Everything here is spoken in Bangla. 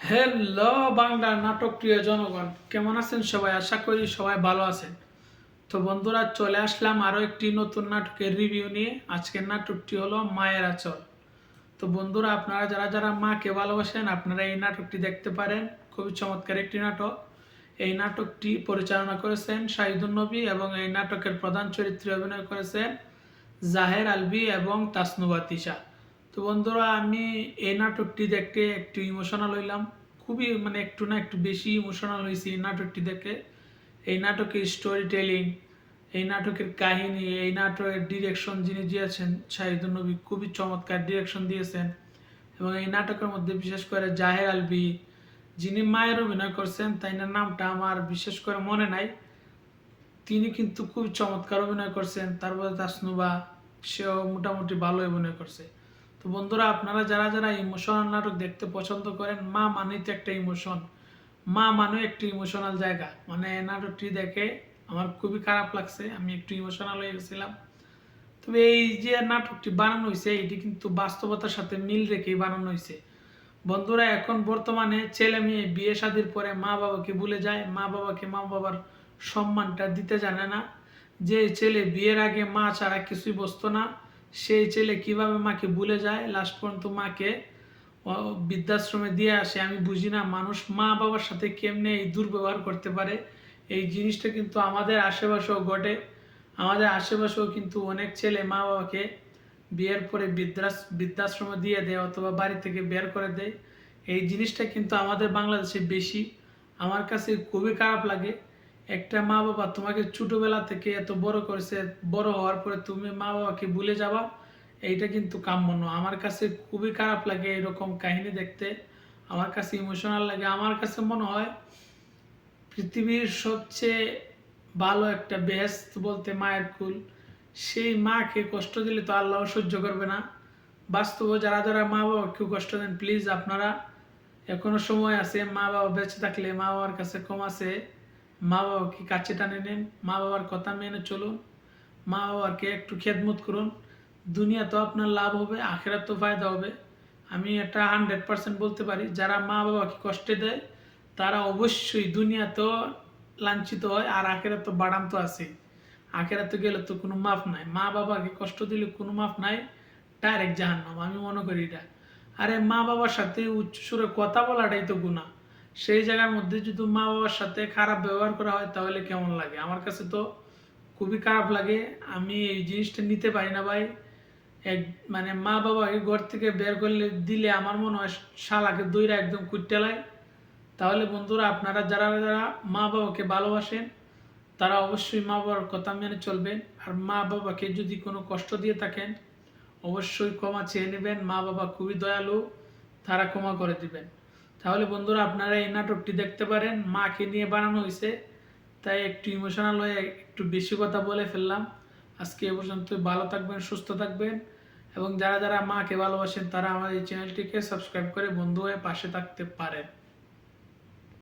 হ্যালো বাংলা নাটক প্রিয় জনগণ। কেমন আছেন সবাই? আশা করি সবাই ভালো আছেন। তো বন্ধুরা, চলে আসলাম আরও একটি নতুন নাটকের রিভিউ নিয়ে। আজকের নাটকটি হলো মায়ের আচল। তো বন্ধুরা, আপনারা যারা যারা মাকে ভালোবাসেন, আপনারা এই নাটকটি দেখতে পারেন। খুবই চমৎকার একটি নাটক। এই নাটকটি পরিচালনা করেছেন শাহিদুল নবী এবং এই নাটকের প্রধান চরিত্রে অভিনয় করেছেন জাহের আলবি এবং তাসনুবা তিশা। তো বন্ধুরা, আমি এই নাটকটি দেখতে একটু ইমোশনাল হইলাম। খুবই মানে একটু না একটু বেশি ইমোশনাল হয়েছি এই নাটকটি দেখে। এই নাটকের স্টোরি টেলিং এই নাটকের কাহিনী, এই নাটকের ডিরেকশন যিনি দিয়েছেন, শাহিদুল নবী খুবই চমৎকার ডিরেকশন দিয়েছেন। এবং এই নাটকের মধ্যে বিশেষ করে জাহের আলবি যিনি মায়ের অভিনয় করছেন, তাই না নামটা আমার বিশেষ করে মনে নাই। তিনি কিন্তু খুব চমৎকার অভিনয় করছেন, তারপরে তাসনুবা, সেও মোটামুটি ভালো অভিনয় করছে। তো বন্ধুরা, আপনারা যারা যারা ইমোশনাল নাটক দেখতে পছন্দ করেন, মা মানেই তো একটা ইমোশন মা মানে একটি ইমোশনাল জায়গা। মানে নাটকটি দেখে আমার খুবই খারাপ লাগছে, আমি একটু ইমোশনাল হয়ে গেছিলাম। তবে এই যে নাটকটি বানানো হয়েছে, এটি কিন্তু বাস্তবতার সাথে মিল রেখেই বানানো হয়েছে। বন্ধুরা, এখন বর্তমানে ছেলে মেয়ে, বিয়ে শাদির পরে মা বাবাকে ভুলে যায়। মা বাবাকে মা বাবার সম্মানটা দিতে জানে না। যে ছেলে বিয়ের আগে মা ছাড়া কিছুই বসতো না। সেই ছেলে কীভাবে মাকে ভুলে যায়? লাস্ট পর্যন্ত মাকে বৃদ্ধাশ্রমে দিয়ে আসে। আমি বুঝি না, মানুষ মা বাবার সাথে কেমনে এই দুর্ব্যবহার করতে পারে? এই জিনিসটা কিন্তু আমাদের আশেপাশেও ঘটে। আমাদের আশেপাশেও কিন্তু অনেক ছেলে মা বাবাকে বিয়ের পরে বৃদ্ধাস, বৃদ্ধাশ্রমে দিয়ে দেয় অথবা বাড়ি থেকে বের করে দেয়। এই জিনিসটা কিন্তু আমাদের বাংলাদেশে বেশি। আমার কাছে খুবই খারাপ লাগে। একটা মা বাবা তোমাকে ছোটবেলা থেকে এত বড় করেছে, বড় হওয়ার পরে তুমি মা বাবাকে ভুলে যাবা, এইটা কিন্তু কাম্য নয়। আমার কাছে খুবই খারাপ লাগে এরকম কাহিনী দেখতে। আমার কাছে ইমোশনাল লাগে। আমার কাছে মনে হয় পৃথিবীর সবচেয়ে ভালো একটা বেহেস্ত বলতে মায়ের কুল। সেই মাকে কষ্ট দিলে তো আল্লাহ সহ্য করবে না। বাস্তবে যারা যারা মা বাবাকে কষ্ট দেন প্লিজ আপনারা, এখনও সময় আছে মা বাবা বেঁচে থাকলে মা বাবার কাছে কম আছে মা বাবাকে কাছে টানে নেন, মা বাবার কথা মেনে চলুন, মা বাবাকে একটু খেদমত করুন। দুনিয়া তো আপনার লাভ হবে, আখেরাত তো ফায়দা হবে। আমি এটা হান্ড্রেড পার্সেন্ট বলতে পারি, যারা মা বাবাকে কষ্টে দেয়, তারা অবশ্যই দুনিয়া তো লাঞ্ছিত হয়, আর আখেরাত তো বাড়াম তো আছে। আখেরাতে গেলে তো কোনো মাফ নাই। মা বাবাকে কষ্ট দিলে কোনো মাফ নাই, ডাইরেক্ট জাহান্নাম। আমি মনে করি এটা। আরে মা বাবার সাথে উচ্চ সুরে কথা বলাটাই তো গুণা সেই জায়গার মধ্যে যদি মা বাবার সাথে খারাপ ব্যবহার করা হয়, তাহলে কেমন লাগে? আমার কাছে তো খুবই খারাপ লাগে। আমি এই জিনিসটা নিতে পারি না ভাই। এক মানে মা বাবাকে ঘর থেকে বের করলে, দিলে আমার মনে হয় শালাকে দইরা একদম কুট্টেলায় তাহলে বন্ধুরা, আপনারা যারা যারা মা বাবাকে ভালোবাসেন, তারা অবশ্যই মা বাবার কথা মেনে চলবেন। আর মা বাবাকে যদি কোনো কষ্ট দিয়ে থাকেন, অবশ্যই ক্ষমা চেয়ে নেবেন। মা বাবা খুবই দয়ালু, তারা ক্ষমা করে দিবেন। তাহলে বন্ধুরা আপনারা এই নাটকটি দেখতে পারেন, মাকে নিয়ে বানানো হয়েছে তাই একটু ইমোশনাল হয়ে একটু বেশি কথা বলে ফেললাম। আজকে এ পর্যন্ত ভালো থাকবেন, সুস্থ থাকবেন। এবং যারা যারা মাকে ভালোবাসেন, তারা আমার এই চ্যানেলটিকে সাবস্ক্রাইব করে বন্ধু হয়ে পাশে থাকতে পারেন।